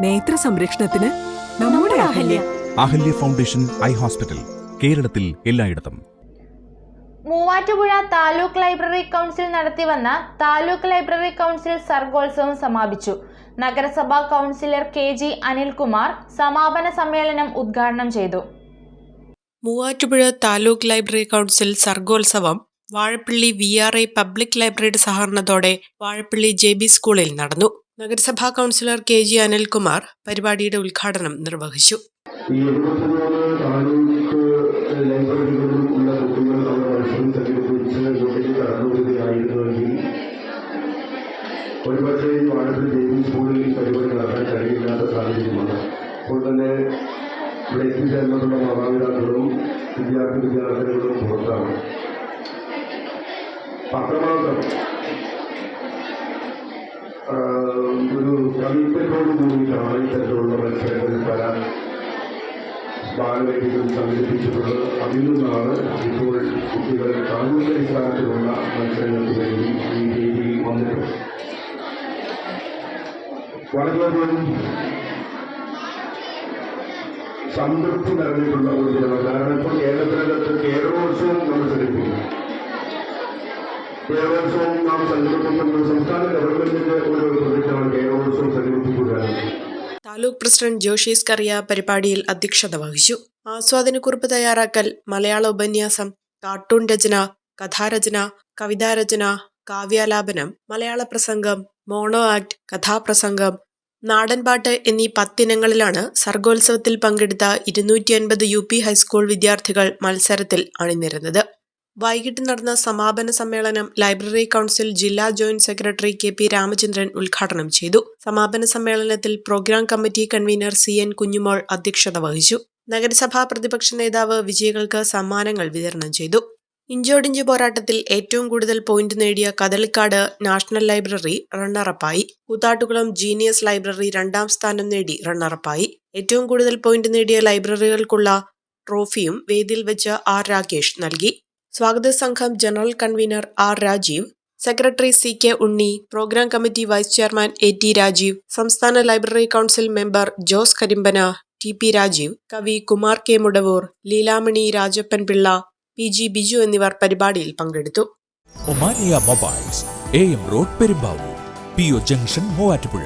നേത്ര സംരക്ഷണത്തിന് നമ്മുടെ Ahalya. Ahalya. Foundation eye hospital കേരളത്തിൽ എല്ലായിടത്തും. മൂവാറ്റുപുഴ താലൂക്ക് ലൈബ്രറി കൗൺസിൽ നടത്തിവന്ന താലൂക്ക് ലൈബ്രറി കൗൺസിൽ സർഗോത്സവം സമാപിച്ചു. നഗരസഭാ കൗൺസിലർ കെ ജി അനിൽകുമാർ സമാപന സമ്മേളനം ഉദ്ഘാടനം ചെയ്തു. Muvattupuzha taluk library council സർഗോത്സവം Vazhappally V R I public ലൈബ്രറിയുടെ സഹകരണത്തോടെ വാഴപ്പള്ളി ജെ ബി സ്കൂളിൽ നടന്നു. നഗരസഭാ കൗൺസിലർ കെ ജി അനിൽകുമാർ പരിപാടിയുടെ ഉദ്ഘാടനം നിർവഹിച്ചു. ഈ മാതാപിതാക്കളും വിദ്യാർത്ഥി വിദ്യാർത്ഥികളും പുറത്താണ്. ഒരു കമ്മിറ്റ്മെന്റോട് കൂടിയിട്ടാണ് ഇത്തരത്തിലുള്ള മത്സരങ്ങളിൽ പല ബാലവേദികൾ സംഘടിപ്പിച്ചിട്ടുള്ളത്. അതിൽ നിന്നാണ് ഇപ്പോൾ കുട്ടികൾ താലൂക്ക് അടിസ്ഥാനത്തിലുള്ള മത്സരങ്ങൾക്ക് വേണ്ടി ഈ രീതിയിൽ വന്നിട്ടുള്ളത്. വളരെയധികം സംതൃപ്തി നിറഞ്ഞിട്ടുള്ള ഒരു ജനം കാരണം ഇപ്പോൾ കേരളത്തിനകത്ത് കേരളോത്സവം നമ്മൾ സംഘടിപ്പിക്കും കേരളോത്സവം നാം സംഘടിപ്പിക്കുന്നത് സംസ്ഥാന ഗവൺമെന്റിന്റെ ഒരു താലൂക്ക് പ്രസിഡന്റ് ജോഷീസ് കറിയ പരിപാടിയിൽ അധ്യക്ഷത വഹിച്ചു. ആസ്വാദനക്കുറിപ്പ് തയ്യാറാക്കൽ മലയാള ഉപന്യാസം കാർട്ടൂൺ രചന കഥാരചന കവിതാരചന കാവ്യാലാപനം മലയാള പ്രസംഗം മോണോ ആക്ട് കഥാപ്രസംഗം നാടൻപാട്ട് എന്നീ പത്തിനങ്ങളിലാണ് സർഗോത്സവത്തിൽ പങ്കെടുത്ത ഇരുന്നൂറ്റി അൻപത് യു പി ഹൈസ്കൂൾ വിദ്യാർത്ഥികൾ മത്സരത്തിൽ അണിനിരുന്നത്. വൈകിട്ട് നടന്ന സമാപന സമ്മേളനം ലൈബ്രറി കൗൺസിൽ ജില്ലാ joint secretary K P Ramachandran ഉദ്ഘാടനം ചെയ്തു. സമാപന സമ്മേളനത്തിൽ programme committee convener C N Kunjumol അധ്യക്ഷത വഹിച്ചു. നഗരസഭാ പ്രതിപക്ഷ നേതാവ് വിജയികൾക്ക് സമ്മാനങ്ങൾ വിതരണം ചെയ്തു. ഇഞ്ചോടിഞ്ച് പോരാട്ടത്തിൽ ഏറ്റവും കൂടുതൽ പോയിന്റ് നേടിയ കദളിക്കാട് നാഷണൽ ലൈബ്രറി റണ്ണറപ്പായി. കൂത്താട്ടുകുളം ജീനിയസ് ലൈബ്രറി രണ്ടാം സ്ഥാനം നേടി റണ്ണറപ്പായി. ഏറ്റവും കൂടുതൽ പോയിന്റ് നേടിയ ലൈബ്രറികൾക്കുള്ള ട്രോഫിയും വേദിയിൽ വെച്ച് ആർ രാകേഷ് നൽകി. സ്വാഗത സംഘം general convener R Rajeev secretary C K Unni programme committee vice chairman A T Rajeev സംസ്ഥാന library council member Jose Karimbana T P Rajeev Kavi Kumar K Mudavoor Leelamani Rajappan Pillai P G Biju എന്നിവർ പരിപാടിയിൽ പങ്കെടുത്തു. Omania mobiles A M road Perumbavoor P O junction Muvattupuzha.